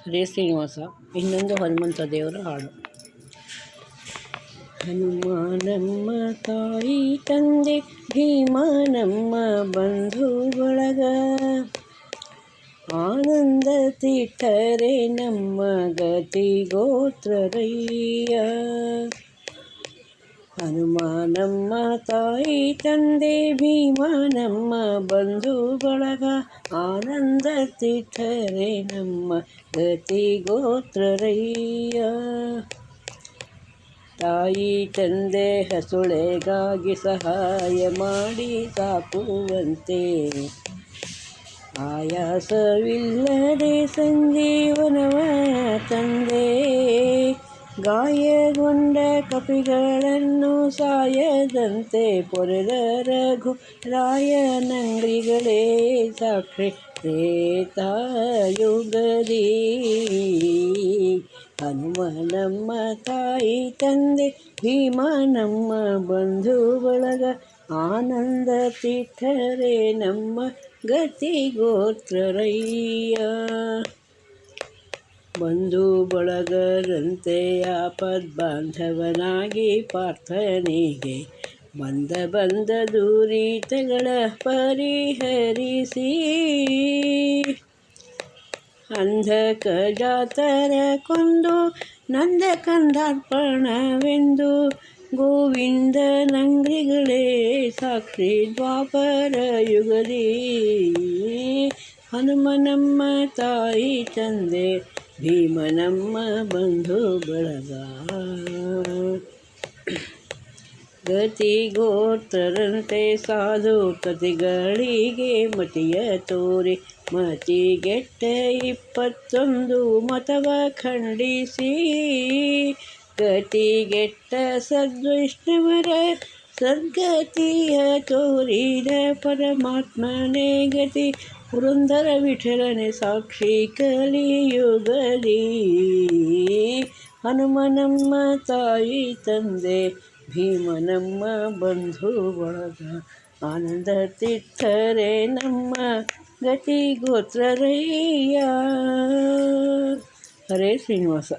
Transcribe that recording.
ಹರೇ ಶ್ರೀನಿವಾಸ ಇನ್ನೊಂದು ಹನುಮಂತ ದೇವರ ಹಾಡು ಹನುಮ ನಮ್ಮ ತಾಯಿ ತಂದೆ ಭೀಮ ನಮ್ಮ ಬಂಧು ಬಳಗ ಆನಂದ ತೀರ್ಥರೆ ನಮ್ಮ ಗತಿ ಗೋತ್ರರಯ್ಯ ಹನುಮ ನಮ್ಮ ತಾಯಿ ತಂದೆ ಭೀಮ ನಮ್ಮ ಬಂಧು ಬಳಗ ಆನಂದ ತೀರ್ಥರೆ ನಮ್ಮ ಗತಿ ಗೋತ್ರರಯ್ಯ ತಾಯಿ ತಂದೆ ಹಸುಳೆಗಾಗಿ ಸಹಾಯ ಮಾಡಿ ಸಾಕುವಂತೆ. ಆಯಾಸವಿಲ್ಲದೆ ಸಂಜೀವನವ ತಂದೆ. ಗಾಯಗೊಂಡ ಕಪಿಗಳನ್ನು ಸಾಯದಂತೆ ಪೊರೆದ ರಘು ರಾಯನಂಗ್ರಿಗಳೇ ಸಾಕ್ಷಿ ತ್ರೇತಾಯುಗದಿ ಹನುಮ ನಮ್ಮ ತಾಯಿ ತಂದೆ ಭೀಮ ನಮ್ಮ ಬಂಧು ಬಳಗ ಆನಂದ ತೀರ್ಥರೇ ನಮ್ಮ ಗತಿ ಗೋತ್ರರಯ್ಯ ಬಂಧು ಬಳಗರಂತೆ ಬಾಂಧವನಾಗಿ ಪಾರ್ಥನಿಗೆ ಬಂದ ಬಂದ ದೂರಿತಗಳ ಪರಿಹರಿಸಿ. ಅಂಧಕ ಜಾತರ ಕೊಂದು ನಂದ ಕಂದಾರ್ಪಣವೆಂದು ಗೋವಿಂದ ನಂಗ್ರಿಗಳೇ ಸಾಕ್ಷಿ ದ್ವಾಪರ ಯುಗದಿ ಹನುಮನಮ್ಮ ತಾಯಿ ತಂದೆ ಭೀಮ ನಮ್ಮ ಬಂಧು ಬಳಗ. ಗತಿ ಗೋತ್ರರಂತೆ ಸಾಧು ಕತಿಗಳಿಗೆ ಮತಿಯ ತೋರಿ, ಮತಿಗೆಟ್ಟ ಇಪ್ಪತ್ತೊಂದು ಮತವ ಖಂಡಿಸಿ. ಗತಿಗೆಟ್ಟ ಸದ್ವೈಷ್ಣವರ ಸದ್ಗತಿಯ ತೋರಿದ ಪರಮಾತ್ಮನೇ ಗತಿ ಪುರಂದರ ವಿಠಲನೆ ಸಾಕ್ಷಿ ಕಲಿಯುಗಲಿ ಹನುಮ ನಮ್ಮ ತಾಯಿ ತಂದೆ ಭೀಮ ನಮ್ಮ ಬಂಧು ಬಳಗ ಆನಂದ ತೀರ್ಥರೇ ನಮ್ಮ ಗತಿ ಗೋತ್ರರಯ್ಯ ಹರೇ ಶ್ರೀನಿವಾಸ